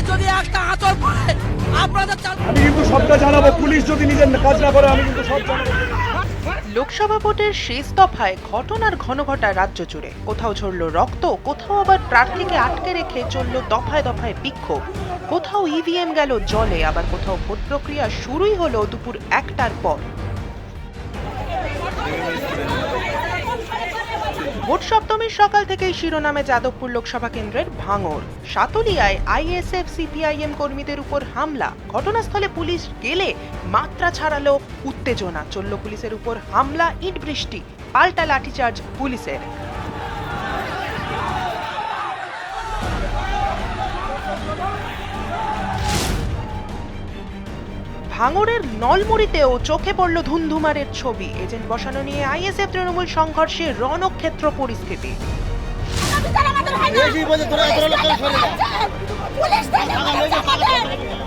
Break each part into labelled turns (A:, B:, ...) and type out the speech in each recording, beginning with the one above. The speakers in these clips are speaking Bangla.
A: গায়ে যদি একটা পড়ে আপনাদের
B: আমি কিন্তু সবটা জানাব পুলিশ যদি নিজের কাজ না করে আমি কিন্তু সব জানাব।
C: লোকসভা ভোটের শেষ দফায় ঘটনার ঘন ঘনঘটা রাজ্য জুড়ে। কোথাও ঝরল রক্ত কোথাও আবার প্রার্থীকে আটকে রেখে চলল দফায় দফায় বিক্ষোভ। কোথাও ইভিএম গেল জলে আবার কোথাও ভোট প্রক্রিয়া শুরুই হলো দুপুর একটার পর। ভোট সপ্তমীর সকাল থেকেই শিরোনামে যাদবপুর লোকসভা কেন্দ্রের ভাঙর। সাতলিয়ায় আইএসএফ সিপিআইএম কর্মীদের উপর হামলা। ঘটনাস্থলে পুলিশ গেলে মাত্রা ছাড়ালো উত্তেজনা। চলল পুলিশের উপর হামলা, ইট বৃষ্টি, পাল্টা লাঠিচার্জ পুলিশের। ভাঙড়ের নলমুড়িতেও চোখে পড়ল ধুন্ধুমারের ছবি। এজেন্ট বসানো নিয়ে আইএসএফ তৃণমূল সংঘর্ষে রণক্ষেত্র পরিস্থিতি।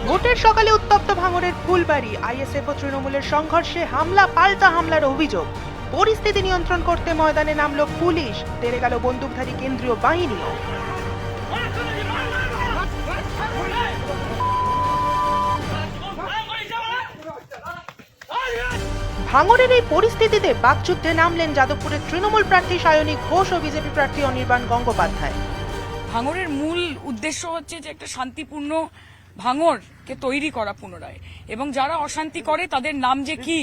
C: ভোটের সকালে উত্তপ্ত ভাঙড়ের ফুলবাড়ি আইএসএফ ও তৃণমূলের সংঘর্ষে হামলা পাল্টা হামলার অভিযোগ। পরিস্থিতি নিয়ন্ত্রণ করতে ময়দানে নামলো পুলিশ। তেরে গেল বন্দুকধারী কেন্দ্রীয় বাহিনীও। ভাঙড়ের এই পরিস্থিতিতে বাকযুদ্ধে নামলেন যাদবপুরের তৃণমূল প্রার্থী সায়নী ঘোষ ও বিজেপি প্রার্থী অনির্বাণ গঙ্গোপাধ্যায়।
D: ভাঙরের মূল উদ্দেশ্য হচ্ছে যে একটা শান্তিপূর্ণ ভাঙরকে তৈরি করা পুনরায় এবং যারা অশান্তি করে তাদের নাম যে কি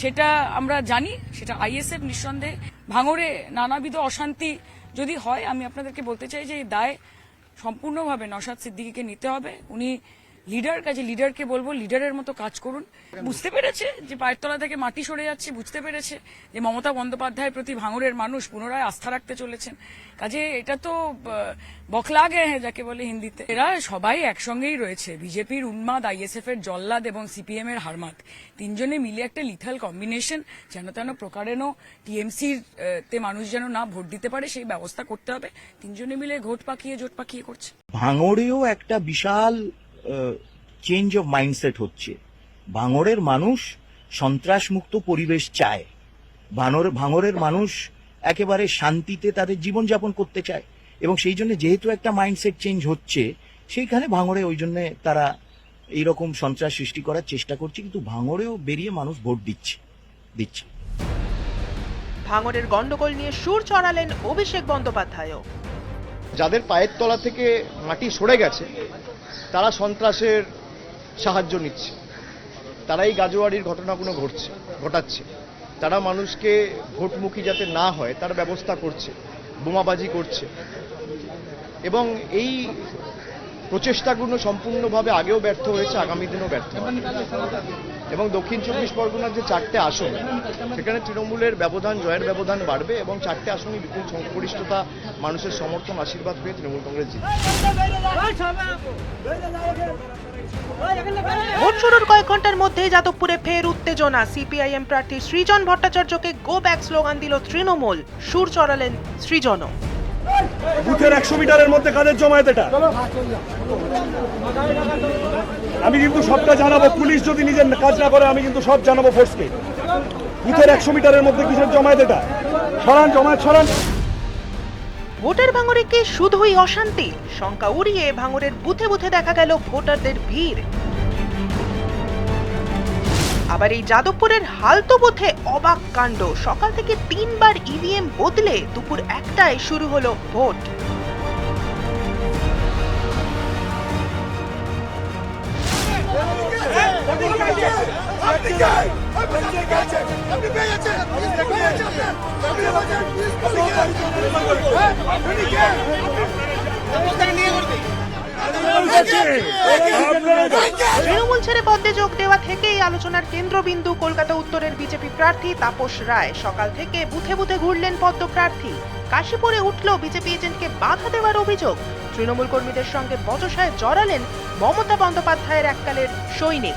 D: সেটা আমরা জানি, সেটা আইএসএফ নিঃসন্দেহে। ভাঙরে নানাবিধ অশান্তি যদি হয়, আমি আপনাদেরকে বলতে চাই যে দায় সম্পূর্ণভাবে নসাদ সিদ্দিকিকে নিতে হবে। উনি লিডার কাজে লিডারকে বলব লিডারের মতো কাজ করুন। বুঝতে পেরেছে যে পায়ের তলা থেকে মাটি সরে যাচ্ছে বুঝতে পেরেছে যে মমতা বন্দ্যোপাধ্যায়ের প্রতি ভাঙরের মানুষ পুনরায় আস্থা রাখতে চলেছেন। কাজে এটা তো আহ, বখলা গে হ্যাঁ যাকে বলে হিন্দিতে। এরা সবাই একসঙ্গেই রয়েছে বিজেপির উন্মাদ আইএসএফ এর জল্লাদ এবং সিপিএম এর হারমাত তিনজনে মিলে একটা লিথাল কম্বিনেশন যেন তেন প্রকারেণ টিএমসির তে মানুষ যেন না ভোট দিতে পারে সেই ব্যবস্থা করতে হবে। তিনজনে মিলে ঘোট পাকিয়ে জোট পাকিয়ে করছে।
E: ভাঙড়েও একটা বিশাল চেঞ্জ অফ মাইন্ডসেট হচ্ছে। ভাঙড়ের মানুষ সন্ত্রাসমুক্ত পরিবেশ চায়। ভাঙর ভাঙড়ের মানুষ একেবারে শান্তিতে তাদের জীবনযাপন করতে চায়। এবং সেই জন্য যেহেতু একটা মাইন্ডসেট চেঞ্জ হচ্ছে সেইখানে ভাঙরে ওই জন্য তারা এইরকম সন্ত্রাস সৃষ্টি করার চেষ্টা করছে কিন্তু ভাঙরেও বেরিয়ে মানুষ ভোট দিচ্ছে দিচ্ছে।
C: ভাঙরের গন্ডগোল নিয়ে সুর চড়ালেন অভিষেক বন্দ্যোপাধ্যায়ও।
F: যাদের পায়ের তলা থেকে মাটি সরে গেছে তারা সন্ত্রাসের সাহায্য নিচ্ছে। তারাই গাজোয়ারির ঘটনাগুলো ঘটছে, ঘটাচ্ছে। তারা মানুষকে ভোটমুখী যাতে না হয়, তার ব্যবস্থা করছে, বোমাবাজি করছে। এবং এই প্রচেষ্টাগুলো সম্পূর্ণভাবে আগেও ব্যর্থ হয়েছে, আগামী দিনেও ব্যর্থ হবে। এবং দক্ষিণ চব্বিশ পরগনার যে চারটে আসন সেখানে তৃণমূলের ব্যবধান জয়ের ব্যবধান বাড়বে এবং চারটে আসনই বিপুল সংখ্যাগরিষ্ঠতা মানুষের সমর্থন আশীর্বাদ পেয়ে তৃণমূল কংগ্রেস জিতবে।
C: ভোট শুরুর কয়েক ঘণ্টার মধ্যেই যাদবপুরে ফের উত্তেজনা। সিপিআইএম প্রার্থী সৃজন ভট্টাচার্যকে গো ব্যাক স্লোগান দিল তৃণমূল। সুর চড়ালেন সৃজনও।
B: বুথের একশো মিটারের মধ্যে কাদের জমায়েত এটা? আমি কিন্তু সবটা জানাব, পুলিশ যদি নিজের কাজ না করে, আমি কিন্তু সব জানাব ফোর্সকে বুথের একশো মিটারের মধ্যে কিসের জমায়েত এটা? সরান, জমায়েত, সরান।
C: ভোটার ভাঙরে কি শুধুই অশান্তি? শঙ্কা উড়িয়ে ভাঙরের বুথে বুথে দেখা গেল ভোটারদের ভিড়। আবার এই যাদবপুরের হালতো বুথে অবাক কাণ্ড। সকাল থেকে তিনবার ইভিএম বদলে দুপুর একটায় শুরু হলো ভোট। তৃণমূল ছেড়ে পদ্মে যোগ দেওয়া থেকেই আলোচনার কেন্দ্রবিন্দু কলকাতা উত্তরের বিজেপি প্রার্থী তাপস রায়। সকাল থেকে বুথে বুথে ঘুরলেন পদ্ম প্রার্থী। কাশীপুরে উঠল বিজেপি এজেন্টকে বাধা দেওয়ার অভিযোগ। তৃণমূল কর্মীদের সঙ্গে বচসায় জড়ালেন মমতা বন্দ্যোপাধ্যায়ের এককালের সৈনিক।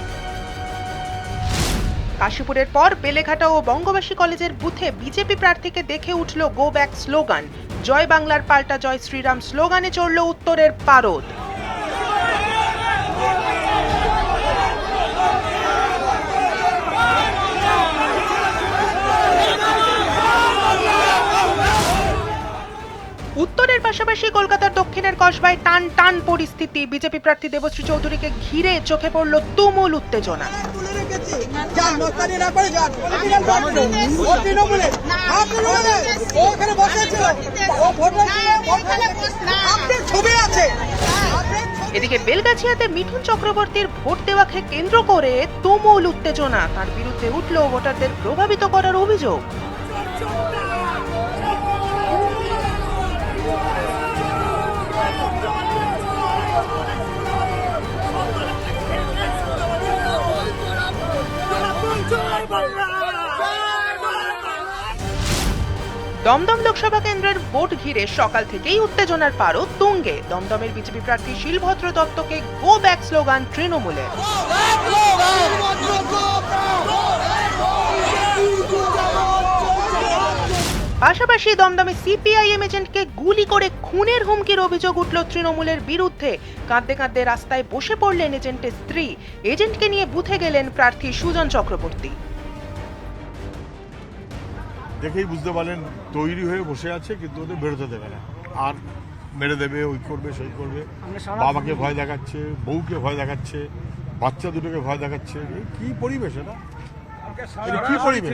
C: কাশীপুরের পর বেলেঘাটা ও বঙ্গবাসী কলেজের বুথে বিজেপি প্রার্থীকে দেখে উঠল গো ব্যাক স্লোগান। জয় বাংলার পাল্টা জয় শ্রীরাম স্লোগানে চড়ল উত্তরের পারদ। উত্তরের পাশাপাশি কলকাতার দক্ষিণের কসবায় টান টান পরিস্থিতি। বিজেপি প্রার্থী দেবশ্রী চৌধুরীকে ঘিরে চোখে পড়ল তুমুল উত্তেজনা।
A: রেখেছি যান মস্তানি না করে যান পলিটিক্যাল পার্টি ও তৃণমূলে হাত তৃণমূলে ও ওখানে বসে ও ভোট আপনার ছবি আছে।
C: এদিকে বেলগাছিয়াতে মিঠুন চক্রবর্তীর ভোট দেওয়াকে কেন্দ্র করে তুমুল উত্তেজনা। তার বিরুদ্ধে উঠল ভোটারদের প্রভাবিত করার অভিযোগ। দমদম লোকসভা কেন্দ্রের ভোট ঘিরে সকাল থেকেই উত্তেজনার পারও তুঙ্গে। দমদমের বিজেপি প্রার্থী শিলভদ্র দত্তকে গো ব্যাক স্লোগান তৃণমূলে। পাশাপাশি দমদমে সিপিআইএম এজেন্টকে গুলি করে খুনের হুমকির অভিযোগ উঠল তৃণমূলের বিরুদ্ধে। কাঁদতে কাঁদতে রাস্তায় বসে পড়লেন এজেন্টের স্ত্রী। এজেন্টকে নিয়ে বুথে গেলেন প্রার্থী সুজন চক্রবর্তী।
G: দেখেই বুঝতে পারলেন তৈরি হয়ে বসে আছে কিন্তু ওদের বেরোতে দেবে না। আর মেরে দেবে ওই করবে সেই করবে। বাবাকে ভয় দেখাচ্ছে বউকে ভয় দেখাচ্ছে বাচ্চা দুটোকে ভয় দেখাচ্ছে। এই কি পরিবেশ এটা? এটা কি পরিবেশ?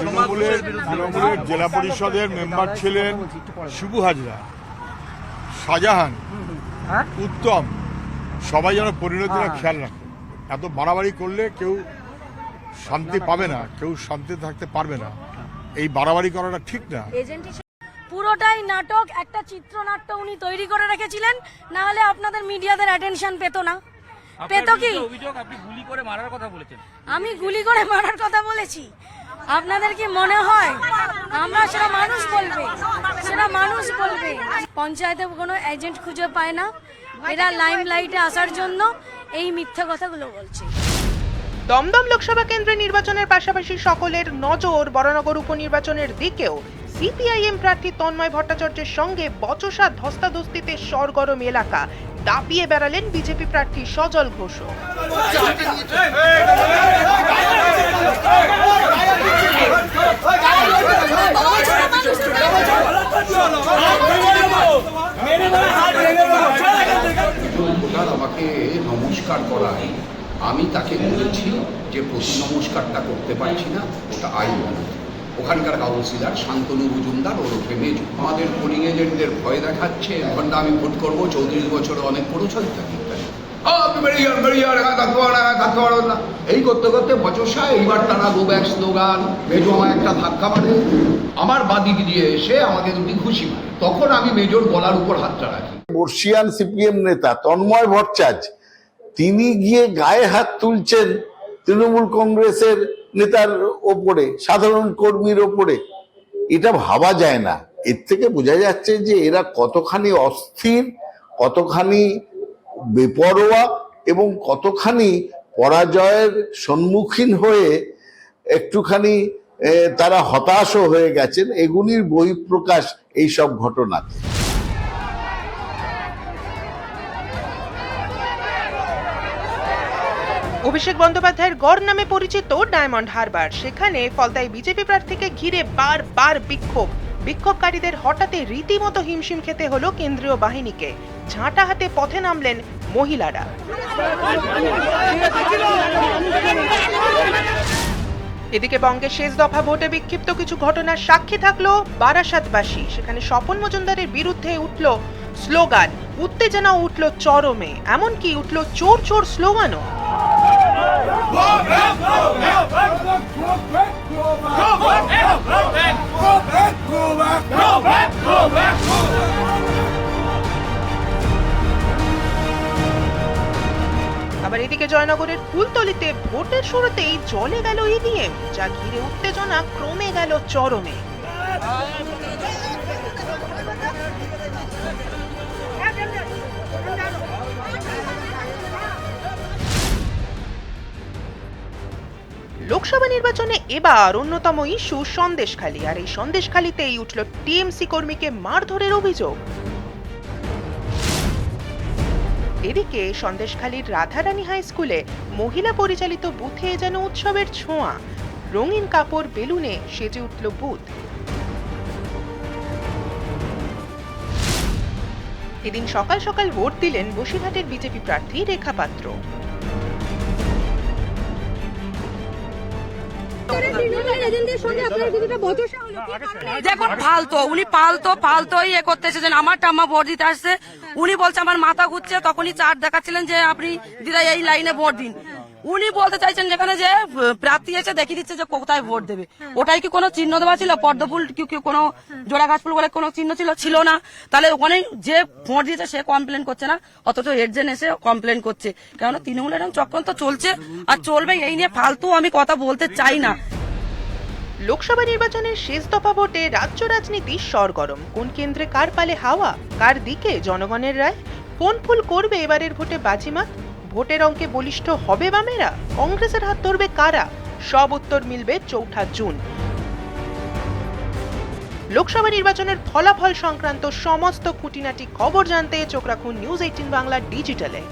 G: তৃণমূলের জেলা পরিষদের মেম্বার ছিলেন শিবু হাজরা শাহজাহান উত্তম। সবাই যেন পরিণতিটা খেয়াল রাখে। এত বাড়াবাড়ি করলে কেউ শান্তি পাবে না কেউ শান্তি থাকতে পারবে না। এই বাড়াবাড়ি করাটা ঠিক না।
H: পুরোটাই নাটক একটা চিত্রনাট্য উনি তৈরি করে রেখেছিলেন না হলে আপনাদের মিডিয়াদের অ্যাটেনশন পেত না। পেত কি?
I: অভিযোগ আপনি গুলি করে মারার কথা বলেছেন।
H: আমি গুলি করে মারার কথা বলেছি। আপনাদের কি মনে হয়? আমরা সেটা মানুষ বলবে। সেটা মানুষ বলবে। পঞ্চায়েতে কোনো এজেন্ট খুঁজে পায় না। এরা লাইম লাইটে আসার জন্য এই মিথ্যে কথাগুলো বলছে।
C: দমদম লোকসভা কেন্দ্রে নির্বাচনের পাশাপাশি সকলের নজর বরানগর উপনির্বাচনের দিকেও। সিপিআইএম প্রার্থী তন্ময় ভট্টাচার্যের সঙ্গে বচসা ধস্তাধস্তিতে সরগরম এলাকা। দাপিয়ে বেড়ালেন বিজেপি প্রার্থী সজল ঘোষ।
J: আমাকে নমস্কার করায়। আমি তাকে বলেছি যে প্রতি নমস্কারটা করতে পারছি না, ওটা আইন ওখানকার কাউন্সিলর শান্তনু মজুমদার ওরফে মেজু আমাদের পোলিং এজেন্টদের ভয় দেখাচ্ছে ঘণ্টা আমি ভোট করব, চৌত্রিশ বছরে অনেক করেছ ইত্যাদি ইত্যাদি এই করতে করতে বচসা, এইবার তারা গো ব্যাক স্লোগান মেজো আমায় একটা ধাক্কা মারে। আমার বাদিক দিয়ে এসে আমাকে দুটি ঘুষি মারে। তখন আমি মেজর গলার উপর হাতটা রাখি।
K: বর্ষিয়ান সিপিএম নেতা তন্ময় ভট্টাচার্য তিনি গিয়ে গায়ে হাত তুলছেন তৃণমূল কংগ্রেসের নেতার ওপরে, সাধারণ কর্মীর ওপরে। এটা ভাবা যায় না। এর থেকে বোঝা যাচ্ছে যে এরা কতখানি অস্থির, কতখানি বেপরোয়া এবং কতখানি পরাজয়ের সম্মুখীন হয়ে একটুখানি তারা হতাশও হয়ে গেছেন। এগুলির বহিঃপ্রকাশ এইসব ঘটনাতে।
C: অভিষেক বন্দ্যোপাধ্যায়ের গড় নামে পরিচিত ডায়মন্ড হারবার। সেখানে ফলতায় বিজেপি প্রার্থীকে ঘিরে বারবার বিক্ষোভ। বিক্ষোভকারীদের হঠাৎই রীতিমতো হিমশিম খেতে হলো কেন্দ্রীয় বাহিনীকে। ঝাঁটা হাতে পথে নামলেন মহিলারা। এদিকে বঙ্গের শেষ দফা ভোটে বিক্ষিপ্ত কিছু ঘটনার সাক্ষী থাকল বারাসাতবাসী। সেখানে স্বপন মজুমদারের বিরুদ্ধে উঠল স্লোগান উত্তেজনা উঠল চরমে। এমনকি উঠল চোর চোর স্লোগানও। আবার এদিকে জয়নগরের ফুলতলিতে ভোটের শুরুতেই জলে গেল ইভিএম যা ঘিরে উত্তেজনা ক্রমে গেল চরমে। লোকসভা নির্বাচনে এবার অন্যতম ইস্যু সন্দেশখালী, আর এই সন্দেশখালীতেই উঠল টিএমসি কর্মীকে মারধরের অভিযোগ। এদিকে সন্দেশখালীর রাধারানী হাই স্কুলে মহিলা পরিচালিত বুথে যেন উৎসবের ছোঁয়া, রঙিন কাপড়, বেলুনে সেজে উঠল বুথ। এদিন সকাল সকাল ভোট দিলেন বসিরহাটের বিজেপি প্রার্থী রেখা পাত্র।
H: দেখুন ফালতো উনি পালতো পালতো এ করতে এসেছেন। আমার টাম্মা ভোট দিতে আসছে। উনি বলছে আমার মাথা ঘুরছে। তখনই চার দেখাচ্ছিলেন যে আপনি দিদা এই লাইনে ভোট দিন। উনি বলতে চাইছেন যেখানে যে প্রার্থী এসে দেখিয়ে দিচ্ছে যে কোথায় ভোট দেবে। ওটাই কি কোনো চিহ্ন দেওয়া ছিল? পদ্মফুল কি কি কোনো জোড়া গাছ ফুল বলে কোনো চিহ্ন ছিল? ছিল না। তাহলে ওখানে যে ভোট দিয়েছে সে কমপ্লেন করছে না। অথচ এডজেন এসে কমপ্লেন করছে। কেননা তৃণমূলের এরকম চক্রান্ত চলছে আর চলবে এই নিয়ে ফালতু আমি কথা বলতে চাই না।
C: লোকসভা নির্বাচনের শেষ দফা ভোটে রাজ্য রাজনীতি সরগরম। কোন কেন্দ্রে কার পালে হাওয়া কার দিকে জনগণের রায়? কোন ফুল করবে এবারের ভোটে বাজিমাত? ভোটের অঙ্কে বলিষ্ঠ হবে বামেরা কংগ্রেসের হাত ধরবে কারা? সব উত্তর মিলবে চৌঠা জুন। লোকসভা নির্বাচনের ফলাফল সংক্রান্ত সমস্ত খুঁটিনাটি খবর জানতে চোখ রাখুন নিউজ এইটিন বাংলা ডিজিটালে।